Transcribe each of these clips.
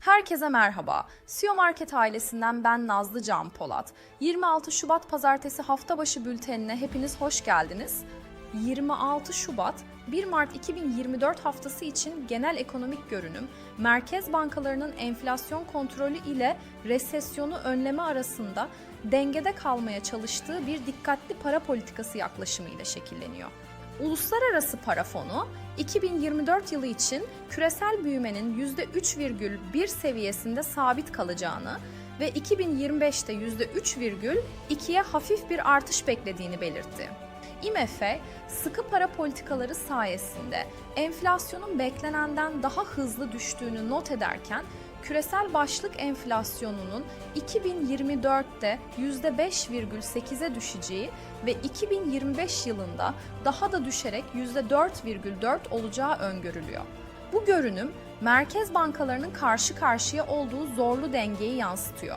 Herkese merhaba. CEO Market ailesinden ben Nazlı Can Polat. 26 Şubat Pazartesi hafta başı bültenine hepiniz hoş geldiniz. 26 Şubat 1 Mart 2024 haftası için genel ekonomik görünüm, merkez bankalarının enflasyon kontrolü ile resesyonu önleme arasında dengede kalmaya çalıştığı bir dikkatli para politikası yaklaşımıyla şekilleniyor. Uluslararası Para Fonu 2024 yılı için küresel büyümenin %3,1 seviyesinde sabit kalacağını ve 2025'te %3,2'ye hafif bir artış beklediğini belirtti. IMF, sıkı para politikaları sayesinde enflasyonun beklenenden daha hızlı düştüğünü not ederken küresel başlık enflasyonunun 2024'te %5,8'e düşeceği ve 2025 yılında daha da düşerek %4,4 olacağı öngörülüyor. Bu görünüm merkez bankalarının karşı karşıya olduğu zorlu dengeyi yansıtıyor.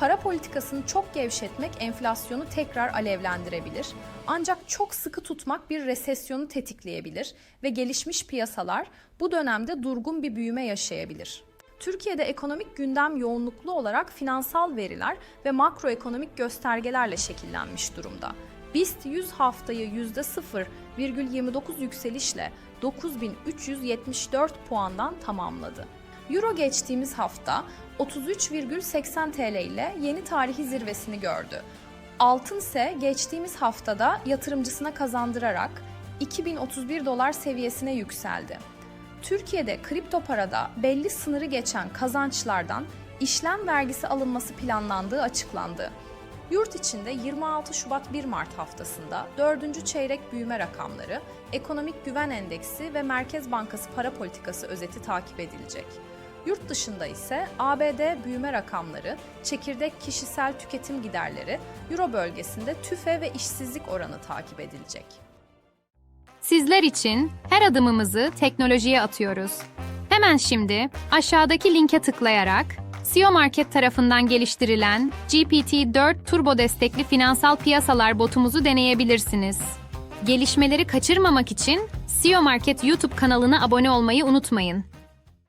Para politikasını çok gevşetmek enflasyonu tekrar alevlendirebilir. Ancak çok sıkı tutmak bir resesyonu tetikleyebilir ve gelişmiş piyasalar bu dönemde durgun bir büyüme yaşayabilir. Türkiye'de ekonomik gündem yoğunluklu olarak finansal veriler ve makroekonomik göstergelerle şekillenmiş durumda. BIST 100 haftayı %0,29 yükselişle 9374 puandan tamamladı. Euro geçtiğimiz hafta 33,80 TL ile yeni tarihi zirvesini gördü. Altın ise geçtiğimiz haftada yatırımcısına kazandırarak 2031 dolar seviyesine yükseldi. Türkiye'de kripto parada belli sınırı geçen kazançlardan işlem vergisi alınması planlandığı açıklandı. Yurt içinde 26 Şubat 1 Mart haftasında 4. çeyrek büyüme rakamları, ekonomik güven endeksi ve Merkez Bankası para politikası özeti takip edilecek. Yurt dışında ise ABD büyüme rakamları, çekirdek kişisel tüketim giderleri, Euro bölgesinde tüfe ve işsizlik oranı takip edilecek. Sizler için her adımımızı teknolojiye atıyoruz. Hemen şimdi aşağıdaki linke tıklayarak SEO Market tarafından geliştirilen GPT-4 Turbo destekli finansal piyasalar botumuzu deneyebilirsiniz. Gelişmeleri kaçırmamak için SEO Market YouTube kanalına abone olmayı unutmayın.